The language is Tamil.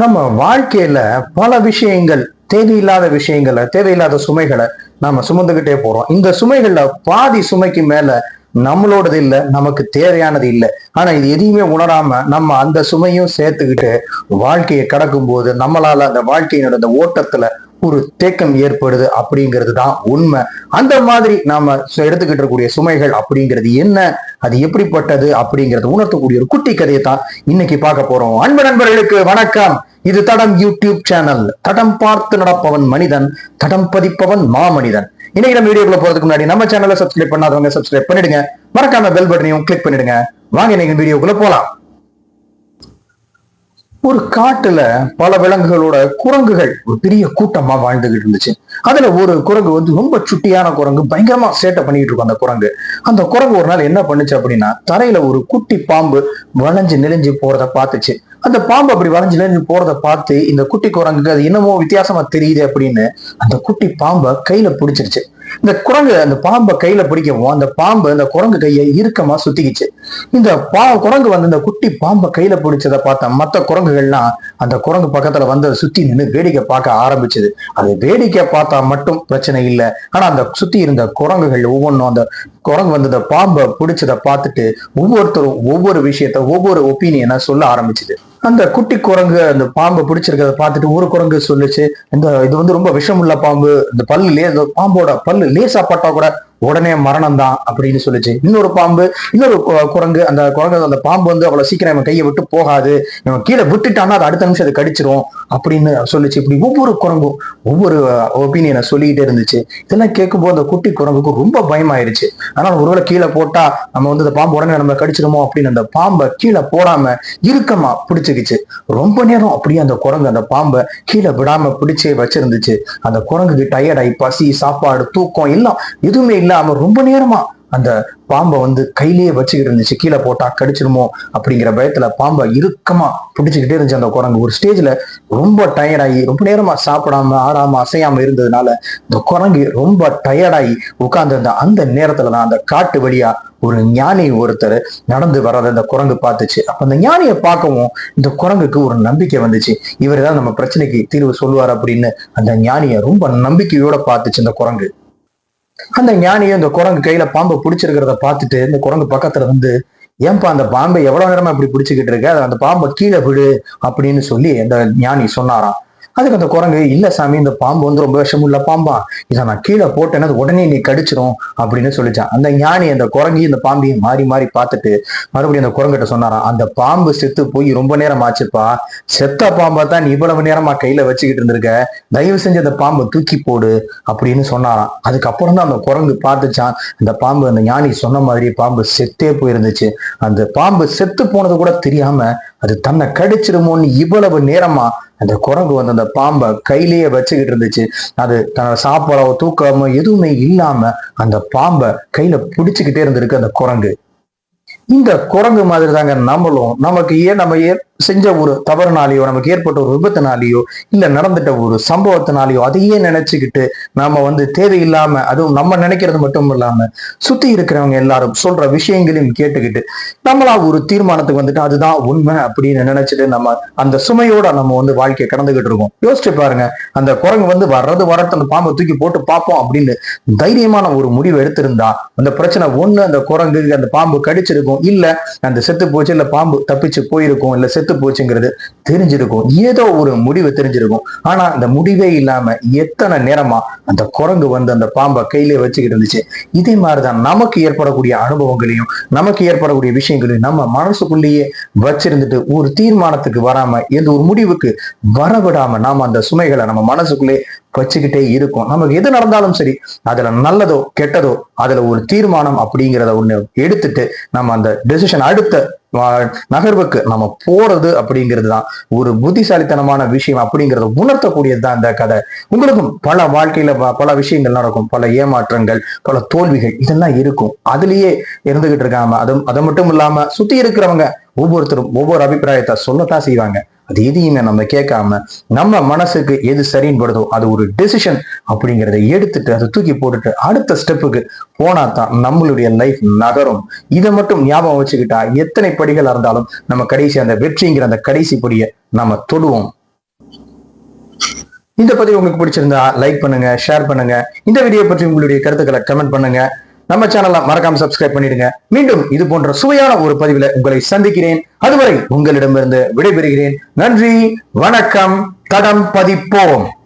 நம்ம வாழ்க்கையில பல விஷயங்கள் தேவையில்லாத விஷயங்களை தேவையில்லாத சுமைகளை நாம சுமந்துகிட்டே போறோம். இந்த சுமைகள்ல பாதி சுமைக்கு மேல நம்மளோடது இல்லை நமக்கு தேவையானது இல்லை. ஆனா இது எதையுமே உணராம நம்ம அந்த சுமையும் சேர்த்துக்கிட்டு வாழ்க்கையை கடக்கும் போது நம்மளால அந்த வாழ்க்கையினோட அந்த ஓட்டத்துல ஒரு தேக்கம் ஏற்படுது அப்படிங்கிறது தான் உண்மை. அந்த மாதிரி நாம சு- எடுத்துக்கிட்டு இருக்கக்கூடிய சுமைகள் அப்படிங்கிறது என்ன? அது எப்படிப்பட்டது அப்படிங்கிறது உணர்த்தக்கூடிய ஒரு குட்டி கதையை தான் இன்னைக்கு பார்க்க போறோம். அன்பு நண்பர்களுக்கு வணக்கம். இது தடம் யூடியூப் சேனல். தடம் பார்த்து நடப்பவன் மனிதன் தடம் பதிப்பவன் மாமனிதன். இன்னைக்கு நம்ம வீடியோக்குள்ள போறதுக்கு முன்னாடி நம்ம சேனலை சப்ஸ்கிரைப் பண்ணாதவங்க சப்ஸ்கிரைப் பண்ணிடுங்க. மறக்காம பெல் பட்டனையும் கிளிக் பண்ணிடுங்க. வாங்க இன்னைக்கு வீடியோக்குள்ள போலாம். ஒரு காட்டுல பல விலங்குகளோட குரங்குகள் ஒரு பெரிய கூட்டமா வாழ்ந்துகிட்டு இருந்துச்சு. அதுல ஒரு குரங்கு வந்து ரொம்ப சுட்டியான குரங்கு பயங்கரமா சேட்டை பண்ணிட்டு இருக்கும் அந்த குரங்கு. அந்த குரங்கு ஒரு நாள் என்ன பண்ணுச்சு அப்படின்னா தரையில ஒரு குட்டி பாம்பு வளைஞ்சு நெளிஞ்சு போறத பார்த்துச்சு. அந்த பாம்பு அப்படி வளைஞ்சு நெளிஞ்சு போறத பார்த்து இந்த குட்டி குரங்குக்கு அது என்னமோ வித்தியாசமா தெரியுது அப்படின்னு அந்த குட்டி பாம்பை கையில பிடிச்சிருச்சு. இந்த குரங்கு அந்த பாம்பை கையில பிடிக்கவும் அந்த பாம்பு அந்த குரங்கு கையை இறுக்கமா சுத்திக்கிச்சு. இந்த பா குரங்கு வந்து இந்த குட்டி பாம்பை கையில பிடிச்சதை பார்த்த மத்த குரங்குகள்லாம் அந்த குரங்கு பக்கத்துல வந்து அதை சுத்தி நின்று வேடிக்கை பார்க்க ஆரம்பிச்சது. அது வேடிக்கை பார்த்தா மட்டும் பிரச்சனை இல்லை. ஆனா அந்த சுத்தி இருந்த குரங்குகள் ஒவ்வொன்றும் அந்த குரங்கு வந்து இந்த பாம்பை பிடிச்சதை பார்த்துட்டு ஒவ்வொருத்தரும் ஒவ்வொரு விஷயத்த ஒவ்வொரு ஒப்பீனியனை சொல்ல ஆரம்பிச்சது. அந்த குட்டி குரங்கு அந்த பாம்பு பிடிச்சிருக்கிறத பார்த்துட்டு ஒரு குரங்கு சொல்லுச்சு. இந்த இது வந்து ரொம்ப விஷமுள்ள பாம்பு. இந்த பல்லு லே பாம்போட பல்லு லேசா பட்டா கூட உடனே மரணம் தான் அப்படின்னு சொல்லிச்சு. இன்னொரு பாம்பு இன்னொரு கு- குரங்கு அந்த குரங்கு அந்த பாம்பு வந்து அவ்வளவு சீக்கிரம் இவன் கையை விட்டு போகாது. இவன் கீழே விட்டுட்டான்னா அது அடுத்த நிமிஷம் அது கடிச்சிரும் அப்படின்னு சொல்லிச்சு. இப்படி ஒவ்வொரு குரங்கும் ஒவ்வொரு ஒப்பீனியனை சொல்லிக்கிட்டே இருந்துச்சு. இதெல்லாம் கேட்கும்போது அந்த குட்டி குரங்குக்கு ரொம்ப பயமாயிருச்சு. ஆனால் ஒருவேளை கீழே போட்டா நம்ம வந்து அந்த பாம்பு உடனே நம்ம கடிச்சிருமோ அப்படின்னு அந்த பாம்பை கீழே போடாம இறுக்கமா பிடிச்சிக்கிச்சு. ரொம்ப நேரம் அப்படியே அந்த குரங்கு அந்த பாம்பை கீழே விடாம பிடிச்சே வச்சிருந்துச்சு. அந்த குரங்குக்கு டயர்டாயி பசி சாப்பாடு தூக்கம் எல்லாம் எதுவுமே இல்லாம ரொம்ப நேரமா அந்த பாம்பை வந்து கையிலேயே வச்சுக்கிட்டு இருந்துச்சு. கீழே போட்டா கடிச்சிருமோ அப்படிங்கிற பயத்துல பாம்பை இறுக்கமா பிடிச்சுக்கிட்டே இருந்துச்சு அந்த குரங்கு. ஒரு ஸ்டேஜ்ல ரொம்ப டயர்டாகி ரொம்ப நேரமா சாப்பிடாம ஆறாம அசையாம இருந்ததுனால இந்த குரங்கு ரொம்ப டயர்டாகி உட்கார்ந்து அந்த நேரத்துல தான் அந்த காட்டு வழியா ஒரு ஞானி ஒருத்தர் நடந்து வர்றதை அந்த குரங்கு பார்த்துச்சு. அப்ப அந்த ஞானியை பார்க்கவும் இந்த குரங்குக்கு ஒரு நம்பிக்கை வந்துச்சு. இவர் தான் நம்ம பிரச்சனைக்கு தீர்வு சொல்லுவார் அப்படின்னு அந்த ஞானியை ரொம்ப நம்பிக்கையோட பார்த்துச்சு இந்த குரங்கு. அந்த ஞானியும் இந்த குரங்கு கையில பாம்பை பிடிச்சிருக்கிறத பார்த்துட்டு இந்த குரங்கு பக்கத்துல வந்து ஏன்பா அந்த பாம்பை எவ்வளவு நேரமா இப்படி பிடிச்சிக்கிட்டு இருக்க? அது அந்த பாம்பை கீழே விடு அப்படின்னு சொல்லி அந்த ஞானி சொன்னாராம். அதுக்கு அந்த குரங்கு இல்ல சாமி இந்த பாம்பு வந்து ரொம்ப விஷமுள்ள பாம்பா. இதை நான் கீழே போட்டேன்னா அது உடனே நீ கடிச்சிரும் அப்படின்னு சொல்லிச்சான். அந்த ஞானி அந்த குரங்கையும் இந்த பாம்பையும் மாறி மாறி பார்த்துட்டு மறுபடியும் அந்த குரங்கிட்ட சொன்னாராம் அந்த பாம்பு செத்து போய் ரொம்ப நேரம் ஆச்சுப்பா. செத்த பாம்பை தான் நீ இவ்வளவு நேரமா கையில வச்சுக்கிட்டு இருந்திருக்க. தயவு செஞ்சு அந்த பாம்பை தூக்கி போடு அப்படின்னு சொன்னாராம். அதுக்கப்புறம் தான் அந்த குரங்கு பார்த்துச்சான் அந்த பாம்பு அந்த ஞானி சொன்ன மாதிரி பாம்பு செத்தே போயிருந்துச்சு. அந்த பாம்பு செத்து போனது கூட தெரியாம அது தன்னை கடிச்சிருமோன்னு இவ்வளவு நேரமா அந்த குரங்கு வந்து அந்த பாம்பை கையிலேயே வச்சுக்கிட்டு இருந்துச்சு. அது தன்னோட சாப்பாடோ தூக்கமோ எதுவுமே இல்லாம அந்த பாம்பை கையில பிடிச்சுக்கிட்டே இருந்திருக்கு அந்த குரங்கு. இந்த குரங்கு மாதிரி தாங்க நம்மளும். நமக்கு ஏன் நம்ம ஏன் செஞ்ச ஒரு தவறுனாலேயோ நமக்கு ஏற்பட்ட ஒரு விபத்துனாலேயோ இல்ல நடந்துட்ட ஒரு சம்பவத்தினாலேயோ அதையே நினைச்சுக்கிட்டு நாம வந்து தேவையில்லாம அதுவும் நம்ம நினைக்கிறது மட்டும் இல்லாம சுத்தி இருக்கிறவங்க எல்லாரும் சொல்ற விஷயங்களையும் கேட்டுக்கிட்டு நம்மளா ஒரு தீர்மானத்துக்கு வந்துட்டு அதுதான் உண்மை அப்படின்னு நினைச்சிட்டு நம்ம அந்த சுமையோட நம்ம வந்து வாழ்க்கையை கடந்துகிட்டு இருக்கோம். யோசிச்சு பாருங்க அந்த குரங்கு வந்து வர்றது வரட்டு அந்த பாம்பை தூக்கி போட்டு பார்ப்போம் அப்படின்னு தைரியமான ஒரு முடிவு எடுத்திருந்தா அந்த பிரச்சனை ஒண்ணு அந்த குரங்கு அந்த பாம்பு கடிச்சிருக்கும் இல்ல அந்த செத்து போச்சு இல்ல பாம்பு தப்பிச்சு போயிருக்கும் இல்ல செத்து போச்சுங்கிறது தெரிஞ்சிருக்கும். ஏதோ ஒரு முடிவு தெரிஞ்சிருக்கும். ஆனா அந்த முடிவே இல்லாம எத்தனை நேரமா அந்த குரங்கு வந்து அந்த பாம்பை கையிலே வச்சுக்கிட்டு இருந்துச்சு. இதே மாதிரிதான் நமக்கு ஏற்படக்கூடிய அனுபவங்களையும் நமக்கு ஏற்படக்கூடிய விஷயங்களையும் நம்ம மனசுக்குள்ளேயே வச்சிருந்துட்டு ஒரு தீர்மானத்துக்கு வராம எந்த ஒரு முடிவுக்கு வரவிடாம நாம அந்த சுமைகளை நம்ம மனசுக்குள்ளே வச்சுக்கிட்டே இருக்கும். நமக்கு எது நடந்தாலும் சரி அதுல நல்லதோ கெட்டதோ அதுல ஒரு தீர்மானம் அப்படிங்கிறத ஒண்ணு எடுத்துட்டு நம்ம அந்த டெசிஷன் அடுத்த நகர்வுக்கு நம்ம போறது அப்படிங்கிறது தான் ஒரு புத்திசாலித்தனமான விஷயம் அப்படிங்கறத உணர்த்தக்கூடியது தான் இந்த கதை. உங்களுக்கும் பல வாழ்க்கையில ப- பல விஷயங்கள் நடக்கும். பல ஏமாற்றங்கள் பல தோல்விகள் இதெல்லாம் இருக்கும். அதுலயே இருந்துகிட்டு இருக்காம அது அது மட்டும் இல்லாம சுத்தி இருக்கிறவங்க ஒவ்வொருத்தரும் ஒவ்வொரு அபிப்பிராயத்தை சொல்லத்தான் செய்வாங்க. அது எதையுமே நம்ம கேட்காம நம்ம மனசுக்கு எது சரின்னு படுதோ அது ஒரு டெசிஷன் அப்படிங்கிறத எடுத்துட்டு அதை தூக்கி போட்டுட்டு அடுத்த ஸ்டெப்புக்கு போனா தான் நம்மளுடைய லைஃப் நகரும். இதை மட்டும் ஞாபகம் வச்சுக்கிட்டா எத்தனை படிகள் இருந்தாலும் நம்ம கடைசி அந்த வெற்றிங்கிற அந்த கடைசி படியை நம்ம தொடுவோம். இந்த பதிவு உங்களுக்கு பிடிச்சிருந்தா லைக் பண்ணுங்க ஷேர் பண்ணுங்க. இந்த வீடியோ பற்றி உங்களுடைய கருத்துக்களை கமெண்ட் பண்ணுங்க. நம்ம சேனலை மறக்காம சப்ஸ்கிரைப் பண்ணிடுங்க. மீண்டும் இது போன்ற சுவையான ஒரு பதிவுல உங்களை சந்திக்கிறேன். அதுவரை உங்களிடமிருந்து விடைபெறுகிறேன். நன்றி வணக்கம் தடம் பதிப்போம்.